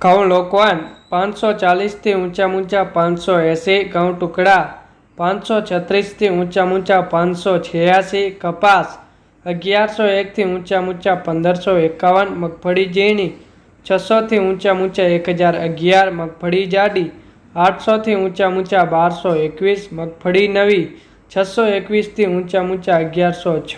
ઘઉં પાંચસો ચાલીસથી ઊંચા ઊંચા પાંચસો એંસી, ઘઉં ટુકડા, પાંચસો છત્રીસથી ઊંચા ઊંચા પાંચસો છ્યાસી, કપાસ, અગિયારસો એકથી ઊંચા ઊંચા પંદરસો એકાવન, મગફળી ઝીણી, છસોથી ઊંચા ઊંચા એક હજાર અગિયાર, મગફળી જાડી, આઠસોથી ઊંચા ઊંચા બારસો એકવીસ, મગફળી નવી, છસો એકવીસથી ઊંચા ઊંચા અગિયારસો છ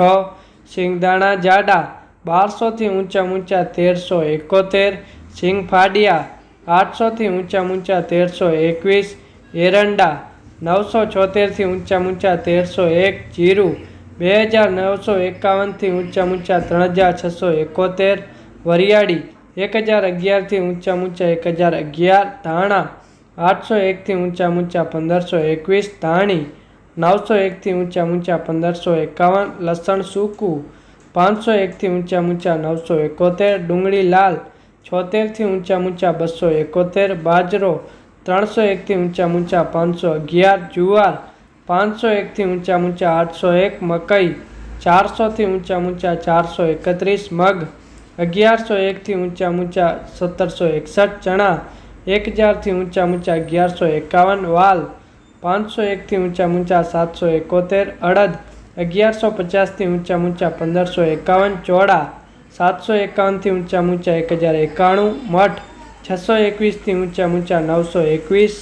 સિંગદાણા જાડા, બારસોથી ઊંચા ઊંચા તેરસો એકોતેર સિંગ ફાડિયા આઠસોથી ઊંચા ઊંચા તેરસો એકવીસ, એરંડા નવસો છોતેરથી ઊંચા ઊંચા તેરસો એક, જીરું બે હજાર નવસો એકાવનથી ઊંચા ઊંચા ત્રણ હજાર છસો એકોતેર, વરિયાળી એક હજાર અગિયારથી ઊંચા ઊંચા એક હજાર અગિયાર, ધાણા આઠસો એકથી ઊંચા ઊંચા પંદરસો એકવીસ, ધાણી નવસો એકથી ઊંચા ઊંચા પંદરસો એકાવન, લસણ સૂકું પાંચસો એકથી ઊંચા ઊંચા નવસો એકોતેર, ડુંગળી લાલ છોતેરથી ઊંચા ઊંચા બસો એકોતેર, બાજરો ત્રણસો એકથી ઊંચા ઊંચા પાંચસો અગિયાર, જુવાર પાંચસો એકથી ઊંચા ઊંચા આઠસો એક, મકઈ ચારસોથી ઊંચા ઊંચા ચારસો એકત્રીસ, મગ અગિયારસો એકથી ઊંચા ઊંચા સત્તરસો એકસઠ, ચણા એક હજારથી ઊંચા ઊંચા અગિયારસો એકાવન, વાલ પાંચસો એકથી ઊંચા ઊંચા સાતસો એકોતેર, અડદ અગિયારસો પચાસથી ઊંચા ઊંચા પંદરસો એકાવન, ચોળા સાતસો એકાવનથી ઊંચા ઊંચા એક હજાર એકાણું મઠ છસો એકવીસથી ઊંચા ઊંચા નવસો એકવીસ.